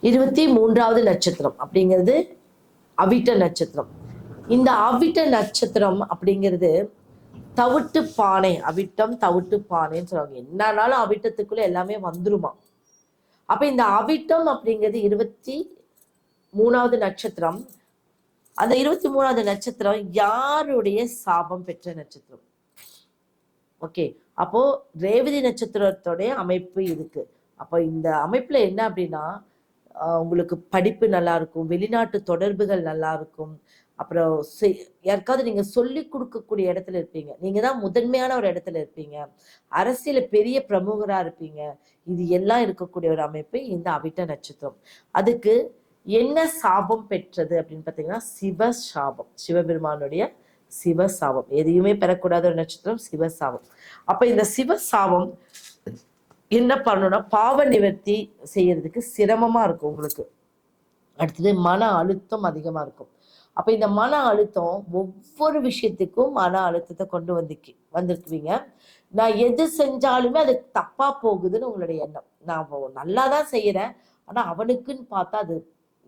இருபத்தி மூன்றாவது நட்சத்திரம் அப்படிங்கிறது அவிட்ட நட்சத்திரம். இந்த அவிட்ட நட்சத்திரம் அப்படிங்கிறது தவிட்டு பானை அவிட்டம் தவிட்டு பானைன்னு சொல்லுவாங்க. என்னன்னாலும் அவிட்டத்துக்குள்ள எல்லாமே வந்துருமா? அப்ப இந்த அவிட்டம் அப்படிங்கிறது இருபத்தி மூணாவது நட்சத்திரம். அந்த இருபத்தி மூணாவது நட்சத்திரம் யாருடைய சாபம் பெற்ற நட்சத்திரம்? ஓகே அப்போ ரேவதி நட்சத்திரத்தோடைய அமைப்பு இருக்கு. அப்போ இந்த அமைப்புல என்ன அப்படின்னா உங்களுக்கு படிப்பு நல்லா இருக்கும் வெளிநாட்டு தொடர்புகள் நல்லா இருக்கும் அப்புறம் யாருக்காவது நீங்க சொல்லி கொடுக்கக்கூடிய இடத்துல இருப்பீங்க. நீங்க தான் முதன்மையான ஒரு இடத்துல இருப்பீங்க. அரசியல பெரிய பிரமுகரா இருப்பீங்க. இது எல்லாம் இருக்கக்கூடிய ஒரு அமைப்பு இந்த அவிட்ட நட்சத்திரம். அதுக்கு என்ன சாபம் பெற்றது அப்படின்னு பார்த்தீங்கன்னா சிவ சாபம். சிவபெருமானுடைய சிவ சாபம். எதையுமே பெறக்கூடாத ஒரு நட்சத்திரம் சிவ சாபம். அப்ப இந்த சிவ சாபம் என்ன பண்ணணும்னா பாவ நிவர்த்தி செய்யறதுக்கு சிரமமா இருக்கும் உங்களுக்கு. அடுத்தது மன அழுத்தம் அதிகமா இருக்கும். அப்ப இந்த மன அழுத்தம் ஒவ்வொரு விஷயத்துக்கும் மன அழுத்தத்தை கொண்டு வந்துக்கு வந்திருக்குவீங்க நான் எது செஞ்சாலுமே அது தப்பா போகுதுன்னு உங்களுடைய எண்ணம். நான் நல்லா தான் செய்யறேன். ஆனா அவனுக்குன்னு பார்த்தா அது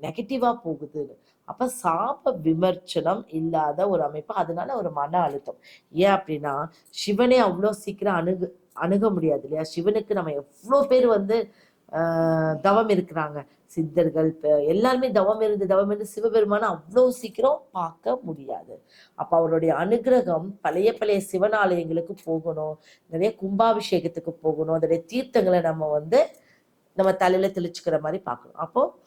நெகட்டிவா போகுதுன்னு. அப்ப சாப விமர்சனம் இல்லாத ஒரு அமைப்பு. அதனால ஒரு மன அழுத்தம். ஏன் அப்படின்னா சிவனே அவ்வளோ சீக்கிரம் அணுகு அணுக முடியாது இல்லையா? சிவனுக்கு நம்ம எவ்வளோ பேர் வந்து ஆஹ் தவம் இருக்கிறாங்க. சித்தர்கள் எல்லாருமே தவம் இருந்து தவம் இருந்து சிவபெருமானை அவ்வளோ சீக்கிரம் பார்க்க முடியாது. அப்போ அவருடைய அனுகிரகம் பழைய பழைய சிவனாலயங்களுக்கு போகணும். நிறைய கும்பாபிஷேகத்துக்கு போகணும். அதோடைய தீர்த்தங்களை நம்ம வந்து நம்ம தலையில தெளிச்சுக்கிற மாதிரி பார்க்கணும். அப்போ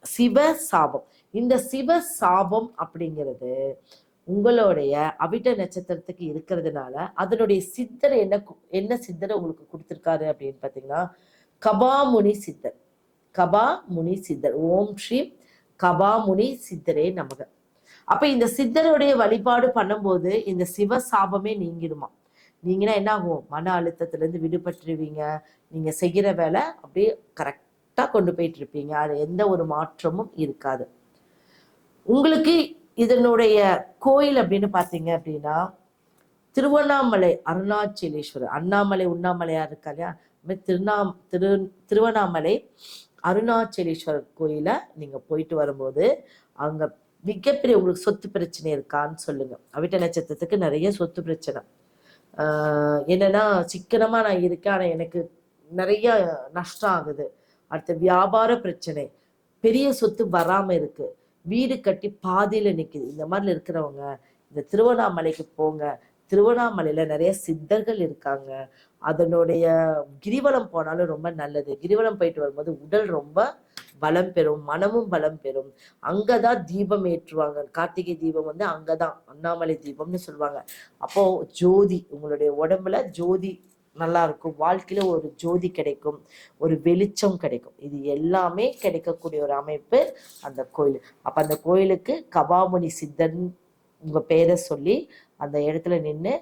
சிவ சாபம். இந்த சிவ சாபம் அப்படிங்கிறது உங்களுடைய அவிட்ட நட்சத்திரத்துக்கு இருக்கிறதுனால அதனுடைய சித்தர் என்ன என்ன சித்தரை உங்களுக்கு கொடுத்திருக்காரு அப்படின்னு பார்த்தீங்கன்னா கபாமுனி சித்தர். கபாமுனி சித்தர். ஓம் ஸ்ரீ கபாமுனி சித்தரே நமக. அப்ப இந்த சித்தருடைய வழிபாடு பண்ணும்போது இந்த சிவ சாபமே நீங்கிடுமா? நீங்கன்னா என்ன ஆகும்? மன அழுத்தத்துல இருந்து விடுபட்டுருவீங்க. நீங்க செய்கிற வேலை அப்படியே கரெக்டா கொண்டு போயிட்டு இருப்பீங்க. அது எந்த ஒரு மாற்றமும் இருக்காது. உங்களுக்கு இதனுடைய கோயில் அப்படின்னு பார்த்தீங்க அப்படின்னா திருவண்ணாமலை அருணாச்சலேஸ்வரர். அண்ணாமலை உண்ணாமலையா இருக்கா இல்லையா? திருநா திரு திருவண்ணாமலை அருணாச்சலேஸ்வரர் கோயிலை நீங்க போயிட்டு வரும்போது அங்க மிகப்பெரிய உங்களுக்கு சொத்து பிரச்சனை இருக்கான்னு சொல்லுங்க. அவிட்ட நட்சத்திரத்துக்கு நிறைய சொத்து பிரச்சனை. என்னன்னா சிக்கனமா நான் இருக்கேன் ஆனா எனக்கு நிறைய நஷ்டம் ஆகுது. அடுத்த வியாபார பிரச்சனை. பெரிய சொத்து வராம இருக்கு. வீடு கட்டி பாதியில நிக்குது. இந்த மாதிரி இருக்கிறவங்க இந்த திருவண்ணாமலைக்கு போங்க. திருவண்ணாமலையில நிறைய சித்தர்கள் இருக்காங்க. அதனுடைய கிரிவலம் போனாலும் ரொம்ப நல்லது. கிரிவலம் போயிட்டு வரும்போது உடல் ரொம்ப பலம் பெறும் மனமும் பலம் பெறும். அங்கதான் தீபம் ஏற்றுவாங்க. கார்த்திகை தீபம் வந்து அங்கதான். அண்ணாமலை தீபம்னு சொல்லுவாங்க. அப்போ ஜோதி உங்களுடைய உடம்புல ஜோதி நல்லா இருக்கும் வாழ்க்கையில ஒரு ஜோதி கிடைக்கும். ஒரு வெளிச்சம் கிடைக்கும். இது எல்லாமே கிடைக்கக்கூடிய ஒரு அமைப்பு அந்த கோயில். அப்ப அந்த கோயிலுக்கு கபாமணி சித்தன் உங்க பேரை சொல்லி அந்த இடத்துல நின்று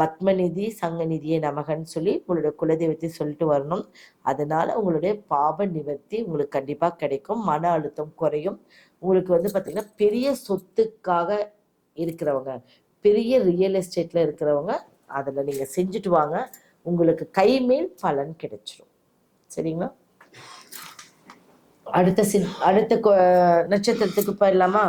பத்மநிதி சங்கநிதியை நமகன்னு சொல்லி உங்களுடைய குலதெய்வத்தை சொல்லிட்டு வரணும். அதனால உங்களுடைய பாப நிவர்த்தி உங்களுக்கு கண்டிப்பா கிடைக்கும். மன அழுத்தம் குறையும். உங்களுக்கு வந்து பாத்தீங்கன்னா பெரிய சொத்துக்காக இருக்கிறவங்க பெரிய ரியல் எஸ்டேட்ல இருக்கிறவங்க அதில் நீங்கள் செஞ்சுட்டு வாங்க. உங்களுக்கு கைமேல் பலன் கிடைச்சிரும். சரிங்களா? அடுத்த சி அடுத்த நட்சத்திரத்துக்கு போயிடலாமா?